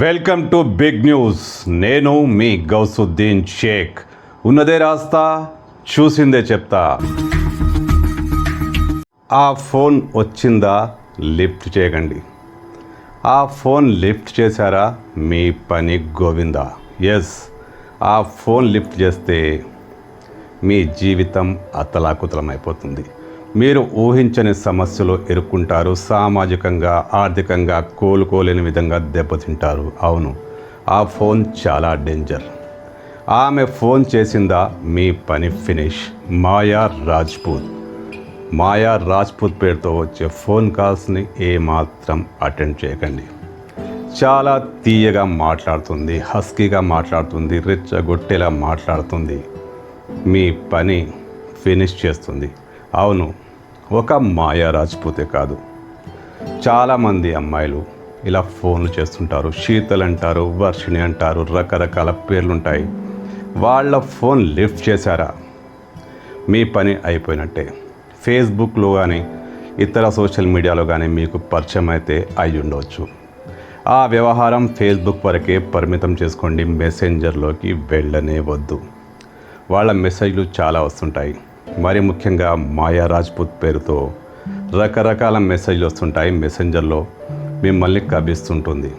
Welcome to big news. నేను మీ గౌసుద్దీన్ షేక్. ఉన్నదే రాస్తా చూసిందే చెప్తా. ఆ ఫోన్ వచ్చిందా? లిఫ్ట్ చేయకండి. ఆ ఫోన్ లిఫ్ట్ చేశారా? మీ పని గోవిందా? ఎస్ ఆ ఫోన్ లిఫ్ట్ చేస్తే మీ జీవితం అతలాకుతలం అయిపోతుంది మీరు ఊహించని సమస్యలు ఎదుర్కొంటారు సామాజికంగా ఆర్థికంగా కోలుకోలేని విధంగా దెబ్బతింటారు. అవును ఆ ఫోన్ చాలా డేంజర్. ఆమె ఫోన్ చేసిందా మీ పని ఫినిష్. మాయా రాజ్పూత్. మాయా రాజ్పూత్ పేరుతో వచ్చే ఫోన్ కాల్స్ని ఏమాత్రం అటెండ్ చేయకండి. చాలా తీయగా మాట్లాడుతుంది హస్కీగా మాట్లాడుతుంది రెచ్చగొట్టేలా మాట్లాడుతుంది. మీ పని ఫినిష్ చేస్తుంది. అవును ఒక మాయా రాజ్పూతే కాదు. చాలామంది అమ్మాయిలు ఇలా ఫోన్లు చేస్తుంటారు శీతల్ అంటారు వర్షిణి అంటారు రకరకాల పేర్లుంటాయి. వాళ్ళ ఫోన్ లిఫ్ట్ చేశారా? మీ పని అయిపోయినట్టే. ఫేస్బుక్లో కానీ ఇతర సోషల్ మీడియాలో కానీ మీకు పరిచయం అయితే అయి ఉండవచ్చు ఆ వ్యవహారం ఫేస్బుక్ వరకే పరిమితం చేసుకోండి మెసెంజర్లోకి వెళ్ళనే వద్దు. వాళ్ళ మెసేజ్లు చాలా వస్తుంటాయి. మరి ముఖ్యంగా మాయా రాజ్పుత్ పేరుతో రకరకాల మెసేజ్లు వస్తుంటాయి మెసెంజర్లో మిమ్మల్ని కభిస్తుంటుంది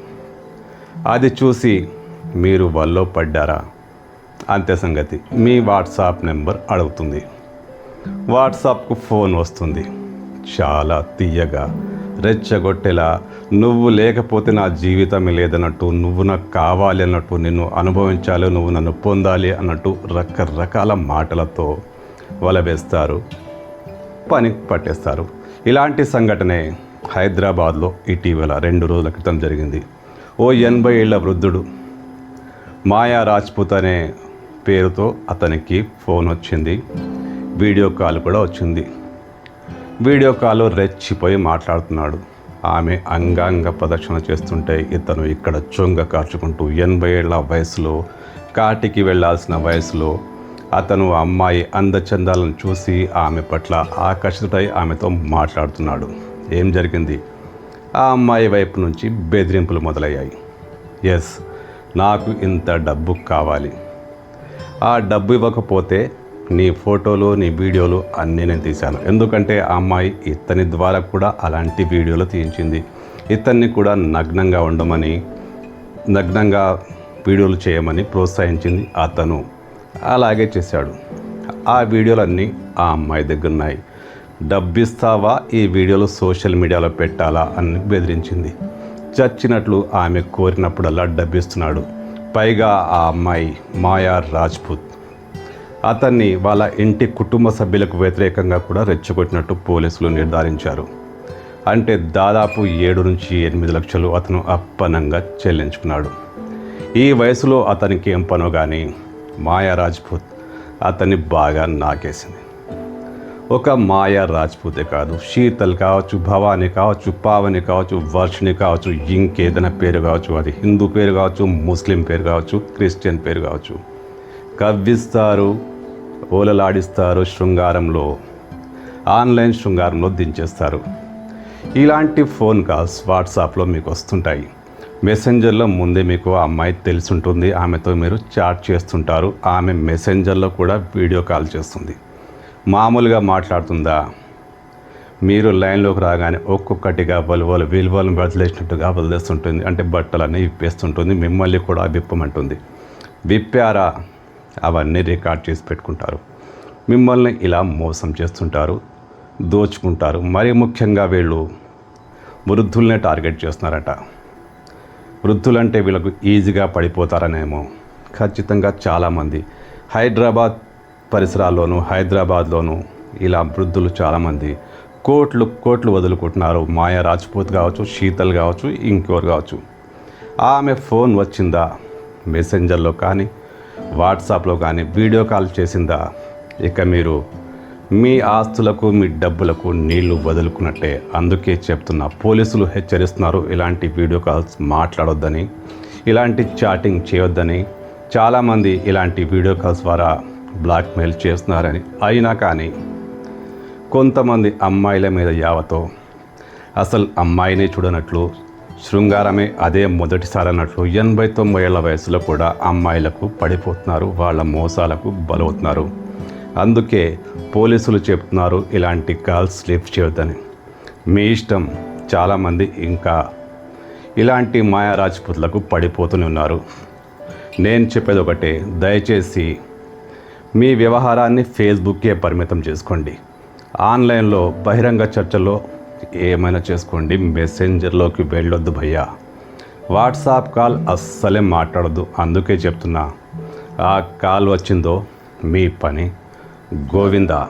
అది చూసి మీరు వల్లో పడ్డారా? అంతే సంగతి. మీ వాట్సాప్ నెంబర్ అడుగుతుంది. వాట్సాప్కు ఫోన్ వస్తుంది. చాలా తీయగా రెచ్చగొట్టేలా నువ్వు లేకపోతే నా జీవితమే లేదన్నట్టు నువ్వు నాకు కావాలి అన్నట్టు నిన్ను అనుభవించాలి నువ్వు నన్ను పొందాలి అన్నట్టు రకరకాల మాటలతో వలవేస్తారు పని పట్టేస్తారు. ఇలాంటి సంఘటనే హైదరాబాద్లో ఇటీవల రెండు రోజుల క్రితం జరిగింది. ఓ ఎనభై ఏళ్ళ వృద్ధుడు మాయా రాజ్పూత్ అనే పేరుతో అతనికి ఫోన్ వచ్చింది. వీడియో కాల్ కూడా వచ్చింది. వీడియో కాల్ రెచ్చిపోయి మాట్లాడుతున్నాడు. ఆమె అంగాంగ ప్రదక్షిణ చేస్తుంటే ఇతను ఇక్కడ చొంగ కార్చుకుంటూ ఎనభై ఏళ్ళ వయసులో కాటికి వెళ్ళాల్సిన వయసులో అతను ఆ అమ్మాయి అందచందాలను చూసి ఆమె పట్ల ఆకర్షితుడై ఆమెతో మాట్లాడుతున్నాడు. ఏం జరిగింది? ఆ అమ్మాయి వైపు నుంచి బెదిరింపులు మొదలయ్యాయి. ఎస్ నాకు ఇంత డబ్బు కావాలి. ఆ డబ్బు ఇవ్వకపోతే నీ ఫోటోలు నీ వీడియోలు అన్నీ నేను తీశాను. ఎందుకంటే ఆ అమ్మాయి ఇతని ద్వారా కూడా అలాంటి వీడియోలు తీయించింది. ఇతన్ని కూడా నగ్నంగా ఉండమని నగ్నంగా వీడియోలు చేయమని ప్రోత్సహించింది అతను. అలాగే చేశాడు. ఆ వీడియోలన్నీ ఆ అమ్మాయి దగ్గర ఉన్నాయి డబ్బిస్తావా? ఈ వీడియోలు సోషల్ మీడియాలో పెట్టాలా? అని బెదిరించింది. చచ్చినట్లు ఆమె కోరినప్పుడల్లా డబ్బిస్తున్నాడు. పైగా ఆ అమ్మాయి మాయా రాజ్పుత్. అతన్ని వాళ్ళ ఇంటి కుటుంబ సభ్యులకు వ్యతిరేకంగా కూడా రెచ్చగొట్టినట్టు పోలీసులు నిర్ధారించారు. అంటే దాదాపు ఏడు నుంచి ఎనిమిది లక్షలు అతను అప్పనంగా చెల్లించుకున్నాడు. ఈ వయసులో అతనికి ఏం పనో కానీ మాయా రాజ్పూత్ అతన్ని బాగా నాకేసింది. ఒక మాయా రాజ్పూతే కాదు శీతల్ కావచ్చు భవాని కావచ్చు పావని కావచ్చు వర్షిని కావచ్చు ఇంకేదైనా పేరు కావచ్చు అది హిందూ పేరు కావచ్చు ముస్లిం పేరు కావచ్చు క్రిస్టియన్ పేరు కావచ్చు. కవ్విస్తారు ఓలలాడిస్తారు శృంగారంలో ఆన్లైన్ శృంగారంలో దించేస్తారు. ఇలాంటి ఫోన్ కాల్స్ వాట్సాప్లో మీకు వస్తుంటాయి. మెసెంజర్లో ముందే మీకు ఆ అమ్మాయి తెలిసి ఉంటుంది ఆమెతో మీరు చాట్ చేస్తుంటారు. ఆమె మెసెంజర్లో కూడా వీడియో కాల్ చేస్తుంది. మామూలుగా మాట్లాడుతుందా? మీరు లైన్లోకి రాగానే ఒక్కొక్కటిగా వలువలు విలువలను వదిలేసినట్టుగా వదిలేస్తుంటుంది. అంటే బట్టలన్నీ విప్పేస్తుంటుంది. మిమ్మల్ని కూడా విప్పమంటుంది. విప్పారా? అవన్నీ రికార్డ్ చేసి పెట్టుకుంటారు. మిమ్మల్ని ఇలా మోసం చేస్తుంటారు. దోచుకుంటారు. మరి ముఖ్యంగా వీళ్ళు వృద్ధుల్నే టార్గెట్ చేస్తున్నారట. వృద్ధులంటే వీళ్ళకు ఈజీగా పడిపోతారనేమో. ఖచ్చితంగా చాలామంది. హైదరాబాద్ పరిసరాల్లోనూ హైదరాబాద్లోనూ ఇలా వృద్ధులు చాలామంది. కోట్లు కోట్లు వదులుకుంటున్నారు. మాయా రాజ్పూత్ కావచ్చు శీతల్ కావచ్చు ఇంకోరు కావచ్చు. ఆమె ఫోన్ వచ్చిందా? మెసెంజర్లో కానీ వాట్సాప్లో కానీ వీడియో కాల్ చేసిందా? ఇక మీరు మీ ఆస్తులకు మీ డబ్బులకు నీళ్ళు వదులుకున్నట్లే. అందుకే చెప్తున్నా పోలీసులు హెచ్చరిస్తున్నారు ఇలాంటి వీడియో కాల్స్ మాట్లాడొద్దని ఇలాంటి చాటింగ్ చేయొద్దని. చాలామంది ఇలాంటి వీడియో కాల్స్ ద్వారా బ్లాక్మెయిల్ చేస్తున్నారని అయినా కానీ కొంతమంది అమ్మాయిల మీద యావతో అసలు అమ్మాయినే చూడనట్లు శృంగారమే అదే మొదటిసారి అన్నట్లు ఎనభై తొంభై ఏళ్ళ వయసులో కూడా అమ్మాయిలకు పడిపోతున్నారు వాళ్ళ మోసాలకు బలవుతున్నారు. అందుకే పోలీసులు చెప్తున్నారు ఇలాంటి కాల్స్ లిఫ్ట్ చేయొద్దని. మీ ఇష్టం చాలామంది ఇంకా ఇలాంటి మాయా రాజ్పుతులకు పడిపోతూనే ఉన్నారు. నేను చెప్పేది ఒకటే దయచేసి మీ వ్యవహారాన్ని ఫేస్బుక్కే పరిమితం చేసుకోండి. ఆన్లైన్లో బహిరంగ చర్చలో ఏమైనా చేసుకోండి మెసెంజర్లోకి వెళ్ళొద్దు భయ్యా. వాట్సాప్ కాల్ అస్సలే మాట్లాడొద్దు అందుకే చెప్తున్నా. ఆ కాల్ వచ్చిందో మీ పని. గోవిందా.